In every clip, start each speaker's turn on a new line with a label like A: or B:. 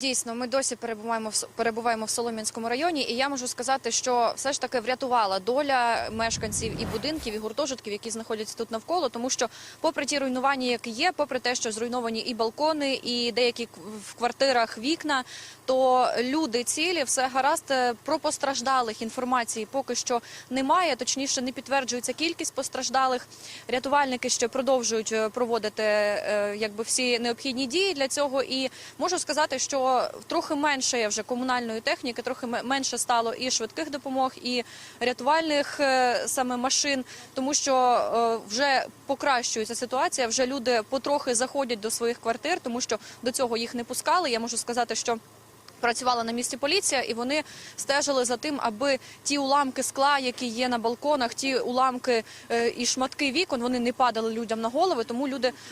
A: Дійсно, ми досі перебуваємо в перебуваємо в Солом'янському районі, і я можу сказати, що все ж таки врятувала доля мешканців і будинків, і гуртожитків, які знаходяться тут навколо, тому що, попри ті руйнування, які є, попри те, що зруйновані і балкони, і деякі в квартирах вікна, то люди цілі, все гаразд. Е, Про постраждалих інформації поки що немає. Точніше, не підтверджується кількість постраждалих. Рятувальники ще продовжують е, проводити е, якби всі необхідні дії для цього. І можу сказати, що трохи менше є вже комунальної техніки, трохи менше стало і швидких допомог, і рятувальних е, саме машин, тому що е, вже покращується ситуація. Вже люди потрохи заходять до своїх квартир, тому що до цього їх не пускали. Я можу сказати, що. Працювала на місці поліція, і вони стежили за тим, аби ті уламки скла, які є на балконах, ті уламки е, і шматки вікон, вони не падали людям на голови. Тому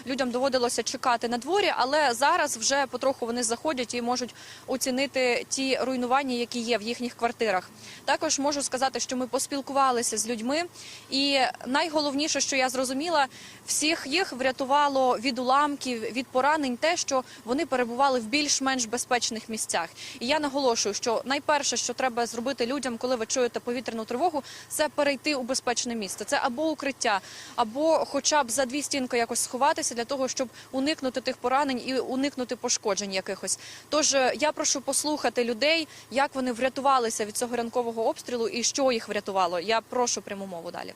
A: людям доводилося чекати на дворі. Але зараз вже потроху вони заходять і можуть оцінити ті руйнування, які є в їхніх квартирах. Також можу сказати, що ми поспілкувалися з людьми, і найголовніше, що я зрозуміла, всіх їх врятувало від уламків, від поранень, те, що вони перебували в більш-менш безпечних місцях. І я наголошую, що найперше, що треба зробити людям, коли ви чуєте повітряну тривогу, це перейти у безпечне місце. Це або укриття, або хоча б за дві стінки якось сховатися для того, щоб уникнути тих поранень і уникнути пошкоджень якихось. Тож е, я прошу послухати людей, як вони врятувалися від цього ранкового обстрілу і що їх врятувало. Я прошу пряму мову далі.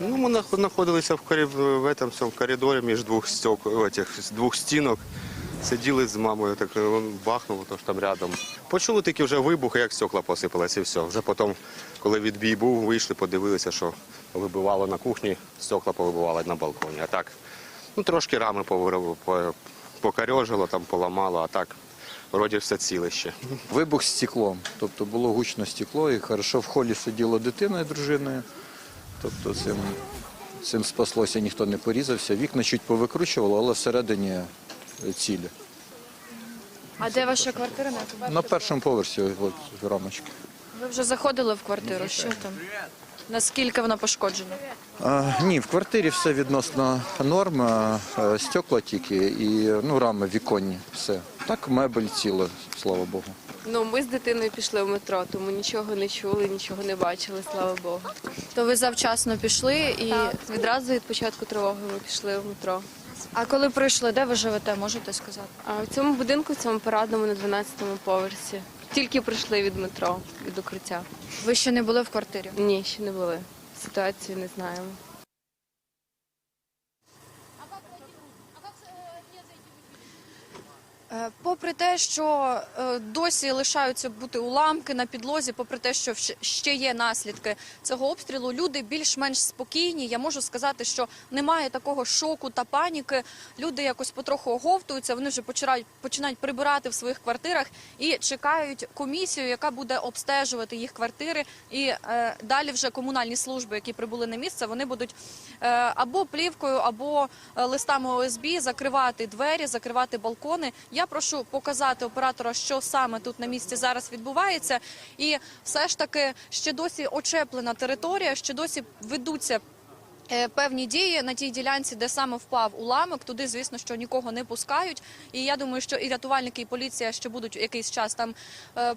B: Ну, мы нах- находились в, корі- в этом всем коридорі між двох стек, этих, з двох стінок. Сиділи з мамою, так він бахнув, то ж там рядом. Почули такі вже вибухи, як стекла посипалися і все. Вже потім, коли відбій був, вийшли, подивилися, що вибивало на кухні, стекла повибивало на балконі. А так, ну трошки рами повирив- по- покорьожило, там поламало, а так, вроді все ціле ще.
C: Вибух з стеклом. Тобто було гучно стекло, і хорошо в холі сиділа дитина і дружиною. Тобто цим, цим спаслося, ніхто не порізався. Вікна чуть повикручувало, але всередині е, цілі.
A: А де ваша квартира?
C: На першому поверсі от, рамочки.
A: Ви вже заходили в квартиру? Що там? Наскільки вона пошкоджена?
C: А, ні, в квартирі все відносно норм, стекла тільки і ну, рами віконні. Все. Так мебель ціла, слава Богу.
D: Ну, ми з дитиною пішли в метро, тому нічого не чули, нічого не бачили, слава Богу.
A: То ви завчасно пішли і.
D: Відразу від початку тривоги ми пішли в метро.
A: А коли прийшли, де ви живете, можете сказати?
D: А в цьому будинку, в цьому парадному на 12-му поверсі. Тільки прийшли від метро, від укриття.
A: Ви ще не були в квартирі?
D: Ні, ще не були. Ситуацію не знаємо.
A: Попри те, що е, досі лишаються бути уламки на підлозі, попри те, що ще є наслідки цього обстрілу, люди більш-менш спокійні. Я можу сказати, що немає такого шоку та паніки. Люди якось потроху оговтуються. Вони вже починають починають прибирати в своїх квартирах і чекають комісію, яка буде обстежувати їх квартири. І е, далі вже комунальні служби, які прибули на місце, вони будуть е, або плівкою, або е, листами ОСБ закривати двері, закривати балкони. Я прошу показати оператора, що саме тут на місці зараз відбувається, і все ж таки ще досі очеплена територія, ще досі ведуться. Е, Певні дії на тій ділянці, де саме впав уламок, туди, звісно, що нікого не пускають. І я думаю, що і рятувальники, і поліція ще будуть якийсь час там е,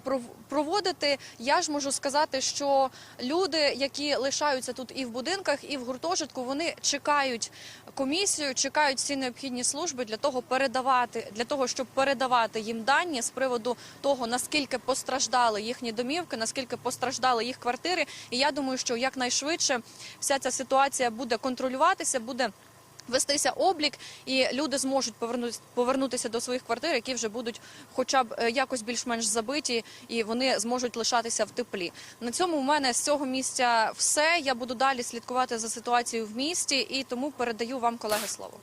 A: проводити. Я ж можу сказати, що люди, які лишаються тут і в будинках, і в гуртожитку, вони чекають комісію, чекають всі необхідні служби для того передавати, для того, щоб передавати їм дані з приводу того, наскільки постраждали їхні домівки, наскільки постраждали їх квартири. І я думаю, що якнайшвидше вся ця ситуація буде контролюватися, буде. Вестися облік, і люди зможуть повернутися, до своїх квартир, які вже будуть, хоча б е, якось більш-менш забиті, і вони зможуть лишатися в теплі. На цьому у мене з цього місця все. Я буду далі слідкувати за ситуацією в місті, і тому передаю вам колеги слово.